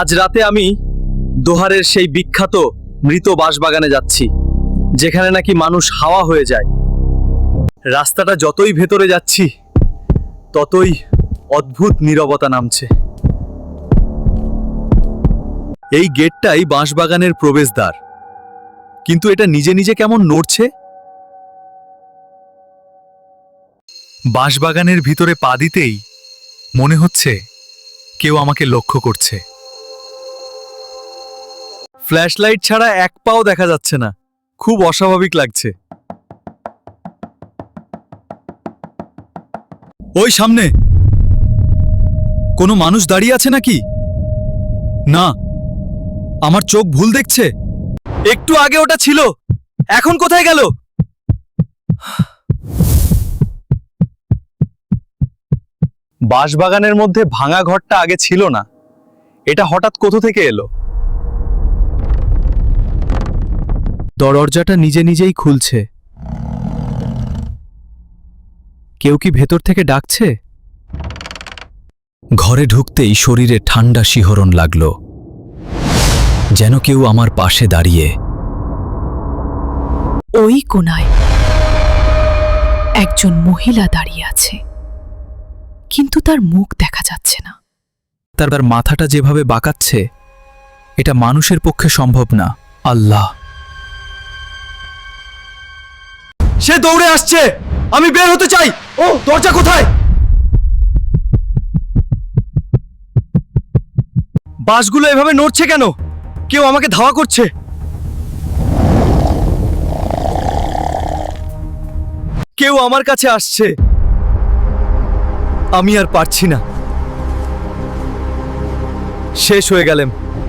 আজ রাতে আমি দোহারের সেই বিখ্যাত মৃত বাঁশবাগানে যাচ্ছি, যেখানে নাকি মানুষ হাওয়া হয়ে যায়। রাস্তাটা যতই ভেতরে যাচ্ছি, ততই অদ্ভুত নীরবতা নামছে। এই গেটটাই বাঁশবাগানের প্রবেশদ্বার। কিন্তু এটা নিজে নিজে কেমন নড়ছে? বাঁশবাগানের ভিতরে পা দিতেই মনে হচ্ছে কেউ আমাকে লক্ষ্য করছে। ফ্ল্যাশলাইট ছাড়া এক পাও দেখা যাচ্ছে না। খুব অস্বাভাবিক লাগছে। ওই সামনে। কোনো মানুষ দাঁড়িয়ে আছে নাকি? না। আমার চোখ ভুল দেখছে। একটু আগে ওটা ছিল। এখন কোথায় গেল? বাঁশবাগানের মধ্যে ভাঙা ঘরটা আগে ছিল না। এটা হঠাৎ কোথা থেকে এলো? দরজাটা নিজে নিজেই খুলছে। কেউ কি ভেতর থেকে ডাকছে? ঘরে ঢুকতেই শরীরে ঠান্ডা শিহরণ লাগল। যেন কেউ আমার পাশে দাঁড়িয়ে। ওই কোনায় একজন মহিলা দাঁড়িয়ে আছে। কিন্তু তার মুখ দেখা যাচ্ছে না। তার তার মাথাটা যেভাবে বাঁকাচ্ছে এটা মানুষের পক্ষে সম্ভব না। আল্লাহ! সে দৌড়ে আসছে। আমি বের হতে চাই। ও, দরজা কোথায়? বাসগুলো এভাবে নড়ছে কেন? কেউ আমাকে ধাওয়া করছে। কেউ আমার কাছে আসছে। আমি আর পারছি না। শেষ হয়ে গেলেম।